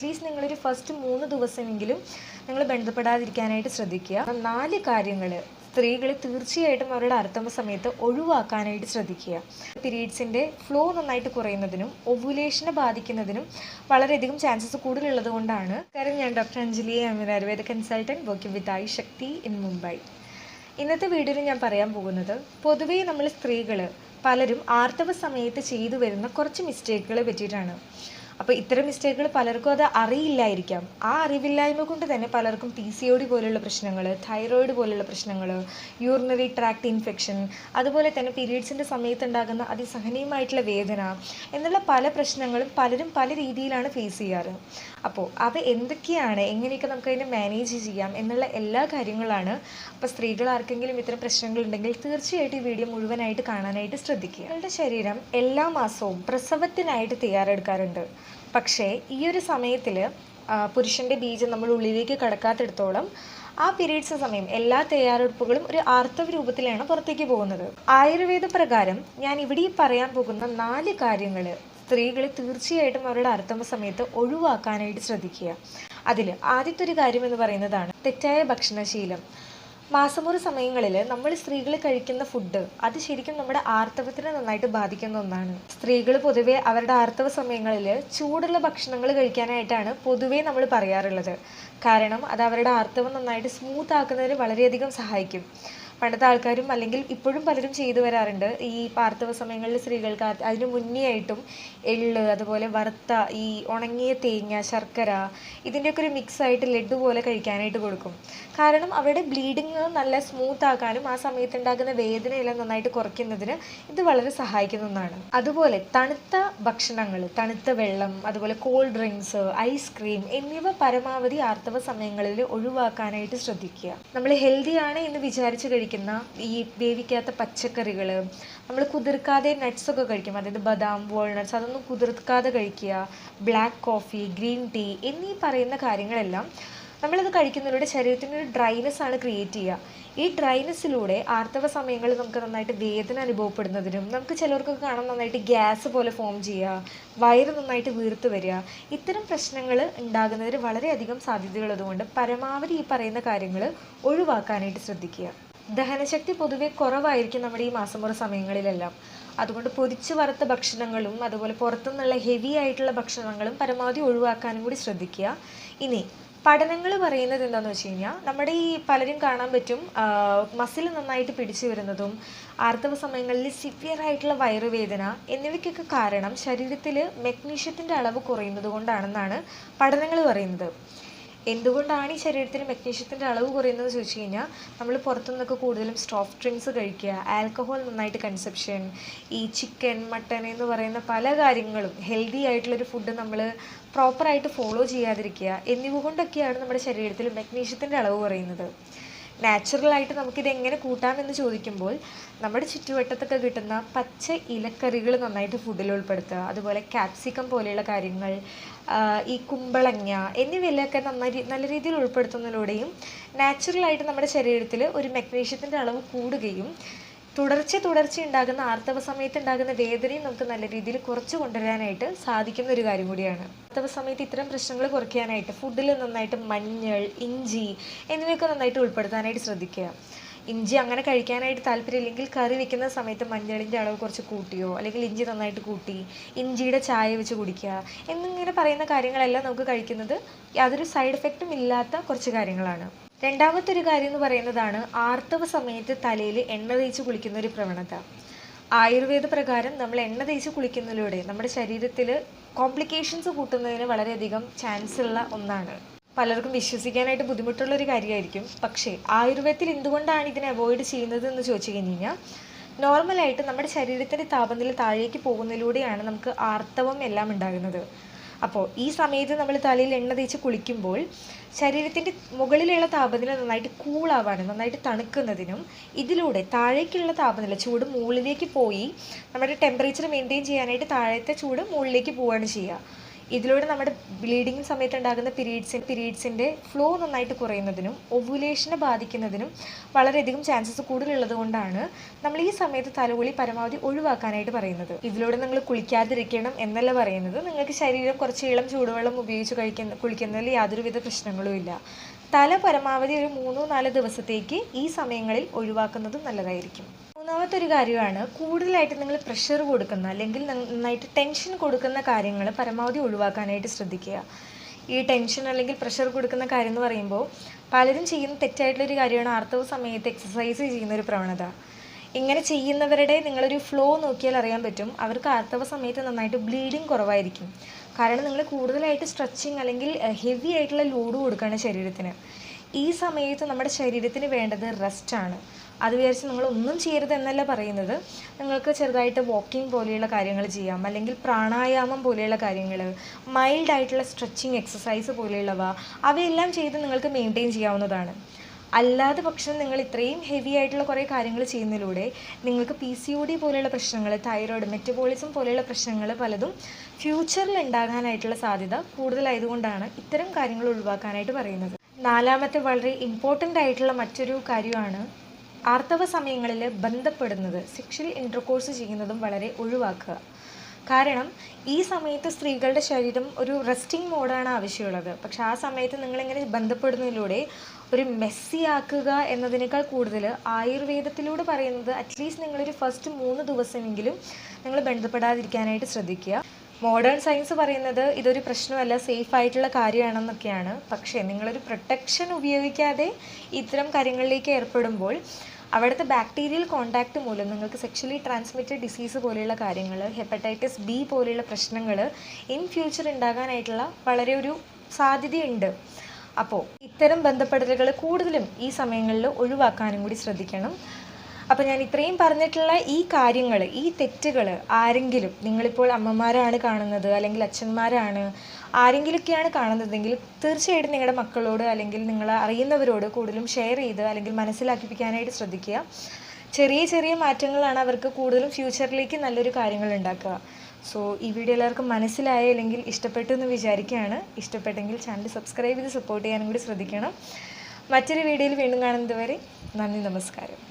At least നിങ്ങളൊരു first മൂന്ന് ദിവസമെങ്കിലും നിങ്ങൾ ബന്ധപ്പെടാതിരിക്കാനായിട്ട് ശ്രദ്ധിക്കുക. നാല് കാര്യങ്ങൾ സ്ത്രീകൾ തീർച്ചയായിട്ടും അവരുടെ അർത്ഥമ സമയത്ത് ഒഴിവാക്കാനായിട്ട് ശ്രദ്ധിക്കുക. പീരീഡ്സിന്റെ ഫ്ലോ നന്നായിട്ട് കുറയുന്നതിനും ഒവുലേഷനെ ബാധിക്കുന്നതിനും വളരെയധികം ചാൻസസ് കൂടുതലുള്ളത് കൊണ്ടാണ്. കാര്യം ഞാൻ doctor Anjali Ameer Ayurveda consultant working with I Shakti in Mumbai ഇന്നത്തെ വീഡിയോയിൽ ഞാൻ പറയാൻ പോകുന്നത് പൊതുവേ നമ്മൾ സ്ത്രീകൾ പലരും ആർത്തവ സമയത്ത് ചെയ്തു വരുന്ന കുറച്ച് മിസ്റ്റേക്കുകളെ പറ്റിയിട്ടാണ്. അപ്പോൾ ഇത്തരം മിസ്റ്റേക്കുകൾ പലർക്കും അത് അറിയില്ലായിരിക്കാം. ആ അറിവില്ലായ്മ കൊണ്ട് തന്നെ പലർക്കും പി സി ഒ ഡി പോലുള്ള പ്രശ്നങ്ങൾ തൈറോയിഡ് പോലുള്ള പ്രശ്നങ്ങൾ യൂറിനറി ട്രാക്ട് ഇൻഫെക്ഷൻ അതുപോലെ തന്നെ പീരീഡ്സിന്റെ സമയത്ത് ഉണ്ടാകുന്ന അതിസഹനീയമായിട്ടുള്ള വേദന എന്നുള്ള പല പ്രശ്നങ്ങളും പലരും പല രീതിയിലാണ് ഫേസ് ചെയ്യാറ്. അപ്പോൾ അവ എന്തൊക്കെയാണ് എങ്ങനെയൊക്കെ നമുക്ക് അതിനെ മാനേജ് ചെയ്യാം എന്നുള്ള എല്ലാ കാര്യങ്ങളാണ് അപ്പോൾ സ്ത്രീകൾ ആർക്കെങ്കിലും ഇത്തരം പ്രശ്നങ്ങൾ ഉണ്ടെങ്കിൽ തീർച്ചയായിട്ടും ഈ വീഡിയോ മുഴുവനായിട്ട് കാണാനായിട്ട് ശ്രദ്ധിക്കുക. നിങ്ങളുടെ ശരീരം എല്ലാ മാസവും പ്രസവത്തിനായിട്ട് തയ്യാറെടുക്കാറുണ്ട്. പക്ഷേ ഈ ഒരു സമയത്തിൽ പുരുഷന്റെ ബീജം നമ്മൾ ഉള്ളിലേക്ക് കടക്കാത്തിടത്തോളം ആ പീരീഡ്സ് സമയം എല്ലാ തയ്യാറെടുപ്പുകളും ഒരു ആർത്തവ രൂപത്തിലാണ് പുറത്തേക്ക് പോകുന്നത്. ആയുർവേദ പ്രകാരം ഞാൻ ഇവിടെ പറയാൻ പോകുന്ന നാല് കാര്യങ്ങൾ സ്ത്രീകൾ തീർച്ചയായിട്ടും അവരുടെ അർത്ഥമ സമയത്ത് ഒഴിവാക്കാനായിട്ട് ശ്രദ്ധിക്കുക. അതിൽ ആദ്യത്തെ ഒരു കാര്യം എന്ന് പറയുന്നതാണ് തെറ്റായ ഭക്ഷണശീലം. മാസമുറ സമയങ്ങളിൽ നമ്മൾ സ്ത്രീകൾ കഴിക്കുന്ന ഫുഡ് അത് ശരിക്കും നമ്മുടെ ആർത്തവത്തിനെ നന്നായിട്ട് ബാധിക്കുന്ന ഒന്നാണ്. സ്ത്രീകൾ പൊതുവേ അവരുടെ ആർത്തവ സമയങ്ങളിൽ ചൂടുള്ള ഭക്ഷണങ്ങൾ കഴിക്കാനായിട്ടാണ് പൊതുവേ നമ്മൾ പറയാറുള്ളത്. കാരണം അത് അവരുടെ ആർത്തവം നന്നായിട്ട് സ്മൂത്ത് ആക്കുന്നതിന് വളരെയധികം സഹായിക്കും. പണ്ടത്തെ ആൾക്കാരും അല്ലെങ്കിൽ ഇപ്പോഴും പലരും ചെയ്തു വരാറുണ്ട്. ഈ പാർത്തവ സമയങ്ങളിൽ സ്ത്രീകൾക്ക് അത് അതിന് മുന്നേ ആയിട്ടും എള്ള് അതുപോലെ വറുത്ത ഈ ഉണങ്ങിയ തേങ്ങ ശർക്കര ഇതിന്റെയൊക്കെ ഒരു മിക്സ് ആയിട്ട് ലഡു പോലെ കഴിക്കാനായിട്ട് കൊടുക്കും. കാരണം അവരുടെ ബ്ലീഡിങ് നല്ല സ്മൂത്ത് ആക്കാനും ആ സമയത്ത് ഉണ്ടാകുന്ന വേദനയെല്ലാം നന്നായിട്ട് കുറയ്ക്കുന്നതിന് ഇത് വളരെ സഹായിക്കുന്ന ഒന്നാണ്. അതുപോലെ തണുത്ത ഭക്ഷണങ്ങൾ തണുത്ത വെള്ളം അതുപോലെ കോൾഡ് ഡ്രിങ്ക്സ് ഐസ്ക്രീം എന്നിവ പരമാവധി ആർത്തവ സമയങ്ങളിൽ ഒഴിവാക്കാനായിട്ട് ശ്രദ്ധിക്കുക. നമ്മൾ ഹെൽത്തിയാണ് എന്ന് വിചാരിച്ച് കഴിക്കുന്ന ഈ വേവിക്കാത്ത പച്ചക്കറികൾ നമ്മൾ കുതിർക്കാതെ നട്ട്സൊക്കെ കഴിക്കും. അതായത് ബദാം വാൾനട്ട്സ് അതൊന്നും കുതിർക്കാതെ കഴിക്കുക. ബ്ലാക്ക് കോഫി ഗ്രീൻ ടീ എന്നീ പറയുന്ന കാര്യങ്ങളെല്ലാം നമ്മളത് കഴിക്കുന്നതിലൂടെ ശരീരത്തിന് ഒരു ഡ്രൈനെസ് ആണ് ക്രിയേറ്റ് ചെയ്യുക. ഈ ഡ്രൈനെസ്സിലൂടെ ആർത്തവ സമയങ്ങളിൽ നമുക്ക് നന്നായിട്ട് വേദന അനുഭവപ്പെടുന്നതിനും നമുക്ക് ചിലർക്കൊക്കെ കാണാൻ നന്നായിട്ട് ഗ്യാസ് പോലെ ഫോം ചെയ്യുക വയറ് നന്നായിട്ട് വീർത്ത് വരിക ഇത്തരം പ്രശ്നങ്ങൾ ഉണ്ടാകുന്നതിന് വളരെയധികം സാധ്യതകളതുകൊണ്ട് പരമാവധി ഈ പറയുന്ന കാര്യങ്ങൾ ഒഴിവാക്കാനായിട്ട് ശ്രദ്ധിക്കുക. ദഹനശക്തി പൊതുവെ കുറവായിരിക്കും നമ്മുടെ ഈ മാസമുറ സമയങ്ങളിലെല്ലാം. അതുകൊണ്ട് പൊരിച്ചു വറുത്ത ഭക്ഷണങ്ങളും അതുപോലെ പുറത്തുനിന്നുള്ള ഹെവി ആയിട്ടുള്ള ഭക്ഷണങ്ങളും പരമാവധി ഒഴിവാക്കാനും കൂടി ശ്രദ്ധിക്കുക. ഇനി പഠനങ്ങൾ പറയുന്നത് എന്താണെന്ന് വെച്ച് കഴിഞ്ഞാൽ നമ്മുടെ ഈ പലരും കാണാൻ പറ്റും മസിൽ നന്നായിട്ട് പിടിച്ചു വരുന്നതും ആർത്തവ സമയങ്ങളിൽ സിവിയർ ആയിട്ടുള്ള വയറുവേദന എന്നിവയ്ക്കൊക്കെ കാരണം ശരീരത്തിൽ മെഗ്നീഷ്യത്തിന്റെ അളവ് കുറയുന്നത് കൊണ്ടാണെന്നാണ് പഠനങ്ങൾ പറയുന്നത്. എന്തുകൊണ്ടാണ് ഈ ശരീരത്തിന് മെഗ്നീഷ്യത്തിന്റെ അളവ് കുറയുന്നത് ചോദിച്ചു കഴിഞ്ഞാൽ നമ്മൾ പുറത്തുനിന്നൊക്കെ കൂടുതലും സോഫ്റ്റ് ഡ്രിങ്ക്സ് കഴിക്കുക ആൽക്കഹോൾ നന്നായിട്ട് കൺസെപ്ഷൻ ഈ ചിക്കൻ മട്ടൺ എന്ന് പറയുന്ന പല കാര്യങ്ങളും ഹെൽത്തി ആയിട്ടുള്ളൊരു ഫുഡ് നമ്മൾ പ്രോപ്പറായിട്ട് ഫോളോ ചെയ്യാതിരിക്കുക എന്നിവ കൊണ്ടൊക്കെയാണ് നമ്മുടെ ശരീരത്തിൽ മെഗ്നീഷ്യത്തിന്റെ അളവ് കുറയുന്നത്. നാച്ചുറലായിട്ട് നമുക്കിത് എങ്ങനെ കൂട്ടാമെന്ന് ചോദിക്കുമ്പോൾ നമ്മുടെ ചുറ്റുവട്ടത്തൊക്കെ കിട്ടുന്ന പച്ച ഇലക്കറികൾ നന്നായിട്ട് ഫുഡിൽ ഉൾപ്പെടുത്തുക. അതുപോലെ ക്യാപ്സിക്കം പോലെയുള്ള കാര്യങ്ങൾ ഈ കുമ്പളങ്ങ എന്നിവയിലൊക്കെ നന്നായി നല്ല രീതിയിൽ ഉൾപ്പെടുത്തുന്നതിലൂടെയും നാച്ചുറലായിട്ട് നമ്മുടെ ശരീരത്തിൽ ഒരു മെഗ്നീഷ്യത്തിന്റെ അളവ് കൂടുകയും തുടർച്ച തുടർച്ച ഉണ്ടാകുന്ന ആർത്തവ സമയത്ത് ഉണ്ടാകുന്ന വേദനയും നമുക്ക് നല്ല രീതിയിൽ കുറച്ച് കൊണ്ടുവരാനായിട്ട് സാധിക്കുന്ന ഒരു കാര്യം കൂടിയാണ്. ആർത്തവ സമയത്ത് ഇത്തരം പ്രശ്നങ്ങൾ കുറയ്ക്കാനായിട്ട് ഫുഡിൽ നന്നായിട്ട് മഞ്ഞൾ ഇഞ്ചി എന്നിവയൊക്കെ നന്നായിട്ട് ഉൾപ്പെടുത്താനായിട്ട് ശ്രദ്ധിക്കുക. ഇഞ്ചി അങ്ങനെ കഴിക്കാനായിട്ട് താല്പര്യമില്ലെങ്കിൽ കറി വെക്കുന്ന സമയത്ത് മഞ്ഞളിന്റെ അളവ് കുറച്ച് കൂട്ടിയോ അല്ലെങ്കിൽ ഇഞ്ചി നന്നായിട്ട് കൂട്ടി ഇഞ്ചിയുടെ ചായ വെച്ച് കുടിക്കുക എന്നിങ്ങനെ പറയുന്ന കാര്യങ്ങളെല്ലാം നമുക്ക് കഴിക്കുന്നത് യാതൊരു സൈഡ് എഫക്റ്റും ഇല്ലാത്ത കുറച്ച് കാര്യങ്ങളാണ്. രണ്ടാമത്തെ ഒരു കാര്യം എന്ന് പറയുന്നതാണ് ആർത്തവ സമയത്ത് തലയിൽ എണ്ണ തേച്ച് കുളിക്കുന്ന ഒരു പ്രവണത. ആയുർവേദ പ്രകാരം നമ്മൾ എണ്ണ തേച്ച് കുളിക്കുന്നതിലൂടെ നമ്മുടെ ശരീരത്തിൽ കോംപ്ലിക്കേഷൻസ് കൂട്ടുന്നതിന് വളരെയധികം ചാൻസ് ഉള്ള ഒന്നാണ്. പലർക്കും വിശ്വസിക്കാനായിട്ട് ബുദ്ധിമുട്ടുള്ള ഒരു കാര്യമായിരിക്കും. പക്ഷേ ആയുർവേദത്തിൽ എന്തുകൊണ്ടാണ് ഇതിനെ അവോയ്ഡ് ചെയ്യുന്നത് എന്ന് ചോദിച്ചു കഴിഞ്ഞ് കഴിഞ്ഞാൽ നോർമലായിട്ട് നമ്മുടെ ശരീരത്തിന്റെ താപനില താഴേക്ക് പോകുന്നതിലൂടെയാണ് നമുക്ക് ആർത്തവം എല്ലാം ഉണ്ടാകുന്നത്. അപ്പോൾ ഈ സമയത്ത് നമ്മൾ തലയിൽ എണ്ണ തേച്ച് കുളിക്കുമ്പോൾ ശരീരത്തിന്റെ മുകളിലുള്ള താപനില നന്നായിട്ട് കൂളാവാനും നന്നായിട്ട് തണുക്കുന്നതിനും ഇതിലൂടെ താഴേക്കുള്ള താപനില ചൂട് മുകളിലേക്ക് പോയി നമ്മുടെ ടെമ്പറേച്ചർ മെയിന്റെയിൻ ചെയ്യാനായിട്ട് താഴത്തെ ചൂട് മുകളിലേക്ക് പോവുകയാണ് ചെയ്യുക. ഇതിലൂടെ നമ്മുടെ ബ്ലീഡിങ് സമയത്ത് ഉണ്ടാകുന്ന പീരീഡ്സിൻ പീരീഡ്സിന്റെ ഫ്ലോ നന്നായിട്ട് കുറയുന്നതിനും ഒവുലേഷനെ ബാധിക്കുന്നതിനും വളരെയധികം ചാൻസസ് കൂടുതലുള്ളത് കൊണ്ടാണ് നമ്മൾ ഈ സമയത്ത് തലകുളി പരമാവധി ഒഴിവാക്കാനായിട്ട് പറയുന്നത്. ഇതിലൂടെ നിങ്ങൾ കുളിക്കാതിരിക്കണം എന്നല്ല പറയുന്നത്. നിങ്ങൾക്ക് ശരീരം കുറച്ച് ഇളം ചൂടുവെള്ളം ഉപയോഗിച്ച് കഴിക്കുന്ന കുളിക്കുന്നതിൽ യാതൊരുവിധ പ്രശ്നങ്ങളും ഇല്ല. തല പരമാവധി ഒരു മൂന്നോ നാലോ ദിവസത്തേക്ക് ഈ സമയങ്ങളിൽ ഒഴിവാക്കുന്നതും നല്ലതായിരിക്കും. മൂന്നാമത്തെ ഒരു കാര്യമാണ് കൂടുതലായിട്ട് നിങ്ങൾ പ്രഷർ കൊടുക്കുന്ന അല്ലെങ്കിൽ നന്നായിട്ട് ടെൻഷൻ കൊടുക്കുന്ന കാര്യങ്ങൾ പരമാവധി ഒഴിവാക്കാനായിട്ട് ശ്രദ്ധിക്കുക. ഈ ടെൻഷൻ അല്ലെങ്കിൽ പ്രഷർ കൊടുക്കുന്ന കാര്യം എന്ന് പറയുമ്പോൾ പലരും ചെയ്യുന്ന തെറ്റായിട്ടുള്ളൊരു കാര്യമാണ് ആർത്തവ സമയത്ത് എക്സസൈസ് ചെയ്യുന്ന ഒരു പ്രവണത. ഇങ്ങനെ ചെയ്യുന്നവരുടെ നിങ്ങളൊരു ഫ്ലോ നോക്കിയാൽ അറിയാൻ പറ്റും അവർക്ക് ആർത്തവ സമയത്ത് നന്നായിട്ട് ബ്ലീഡിങ് കുറവായിരിക്കും. കാരണം നിങ്ങൾ കൂടുതലായിട്ട് സ്ട്രെച്ചിങ് അല്ലെങ്കിൽ ഹെവി ആയിട്ടുള്ള ലോഡ് കൊടുക്കുകയാണ് ശരീരത്തിന്. ഈ സമയത്ത് നമ്മുടെ ശരീരത്തിന് വേണ്ടത് റെസ്റ്റാണ് അത് വിചാരിച്ച് നിങ്ങൾ ഒന്നും ചെയ്യരുത് എന്നല്ല പറയുന്നത്. നിങ്ങൾക്ക് ചെറുതായിട്ട് വാക്കിംഗ് പോലെയുള്ള കാര്യങ്ങൾ ചെയ്യാം. അല്ലെങ്കിൽ പ്രാണായാമം പോലെയുള്ള കാര്യങ്ങൾ മൈൽഡ് ആയിട്ടുള്ള സ്ട്രെച്ചിങ് എക്സസൈസ് പോലെയുള്ളവ അവയെല്ലാം ചെയ്ത് നിങ്ങൾക്ക് മെയിന്റെയിൻ ചെയ്യാവുന്നതാണ്. അല്ലാതെ പക്ഷം നിങ്ങൾ ഇത്രയും ഹെവി ആയിട്ടുള്ള കുറേ കാര്യങ്ങൾ ചെയ്യുന്നതിലൂടെ നിങ്ങൾക്ക് പി സി ഒ ഡി പോലെയുള്ള പ്രശ്നങ്ങൾ തൈറോയ്ഡ് മെറ്റബോളിസം പോലെയുള്ള പ്രശ്നങ്ങൾ പലതും ഫ്യൂച്ചറിൽ ഉണ്ടാകാനായിട്ടുള്ള സാധ്യത കൂടുതലായതുകൊണ്ടാണ് ഇത്തരം കാര്യങ്ങൾ ഒഴിവാക്കാനായിട്ട് പറയുന്നത്. നാലാമത്തെ വളരെ ഇമ്പോർട്ടന്റ് ആയിട്ടുള്ള മറ്റൊരു കാര്യമാണ് ആർത്തവ സമയങ്ങളിൽ ബന്ധപ്പെടുന്നത് സെക്ഷൽ ഇന്റർകോഴ്സ് ചെയ്യുന്നതും വളരെ ഒഴിവാക്കുക. കാരണം ഈ സമയത്ത് സ്ത്രീകളുടെ ശരീരം ഒരു റെസ്റ്റിംഗ് മോഡാണ് ആവശ്യമുള്ളത്. പക്ഷെ ആ സമയത്ത് നിങ്ങളിങ്ങനെ ബന്ധപ്പെടുന്നതിലൂടെ ഒരു മെസ്സി ആക്കുക എന്നതിനേക്കാൾ കൂടുതൽ ആയുർവേദത്തിലൂടെ പറയുന്നത് അറ്റ്ലീസ്റ്റ് നിങ്ങളൊരു ഫസ്റ്റ് മൂന്ന് ദിവസമെങ്കിലും നിങ്ങൾ ബന്ധപ്പെടാതിരിക്കാനായിട്ട് ശ്രദ്ധിക്കുക. മോഡേൺ സയൻസ് പറയുന്നത് ഇതൊരു പ്രശ്നമല്ല സേഫ് ആയിട്ടുള്ള കാര്യമാണെന്നൊക്കെയാണ്. പക്ഷേ നിങ്ങളൊരു പ്രൊട്ടക്ഷൻ ഉപയോഗിക്കാതെ ഇത്തരം കാര്യങ്ങളിലേക്ക് ഏർപ്പെടുമ്പോൾ അവിടുത്തെ ബാക്ടീരിയൽ കോണ്ടാക്ട് മൂലം നിങ്ങൾക്ക് സെക്ഷലി ട്രാൻസ്മിറ്റഡ് ഡിസീസ് പോലെയുള്ള കാര്യങ്ങൾ ഹെപ്പറ്റൈറ്റിസ് ബി പോലെയുള്ള പ്രശ്നങ്ങൾ ഇൻ ഫ്യൂച്ചർ ഉണ്ടാകാനായിട്ടുള്ള വളരെ ഒരു സാധ്യതയുണ്ട്. അപ്പോൾ ഇത്തരം ബന്ധപ്പെടലുകൾ കൂടുതലും ഈ സമയങ്ങളിൽ ഒഴിവാക്കാനും കൂടി ശ്രദ്ധിക്കണം. അപ്പോൾ ഞാൻ ഇത്രയും പറഞ്ഞിട്ടുള്ള ഈ കാര്യങ്ങൾ ഈ തെറ്റുകൾ ആരെങ്കിലും നിങ്ങളിപ്പോൾ അമ്മമാരാണ് കാണുന്നത് അല്ലെങ്കിൽ അച്ഛന്മാരാണ് ആരെങ്കിലുമൊക്കെയാണ് കാണുന്നതെങ്കിൽ തീർച്ചയായിട്ടും നിങ്ങളുടെ മക്കളോട് അല്ലെങ്കിൽ നിങ്ങൾ അറിയുന്നവരോട് കൂടുതലും ഷെയർ ചെയ്ത് അല്ലെങ്കിൽ മനസ്സിലാക്കിപ്പിക്കാനായിട്ട് ശ്രദ്ധിക്കുക. ചെറിയ ചെറിയ മാറ്റങ്ങളാണ് അവർക്ക് കൂടുതലും ഫ്യൂച്ചറിലേക്ക് നല്ലൊരു കാര്യങ്ങൾ ഉണ്ടാക്കുക. സോ ഈ വീഡിയോ എല്ലാവർക്കും മനസ്സിലായ അല്ലെങ്കിൽ ഇഷ്ടപ്പെട്ടു എന്ന് വിചാരിക്കുകയാണ്. ഇഷ്ടപ്പെട്ടെങ്കിൽ ചാനൽ സബ്സ്ക്രൈബ് ചെയ്ത് സപ്പോർട്ട് ചെയ്യാനും കൂടി ശ്രദ്ധിക്കണം. മറ്റൊരു വീഡിയോയിൽ വീണ്ടും കാണുന്നത് വരെ നന്ദി നമസ്കാരം.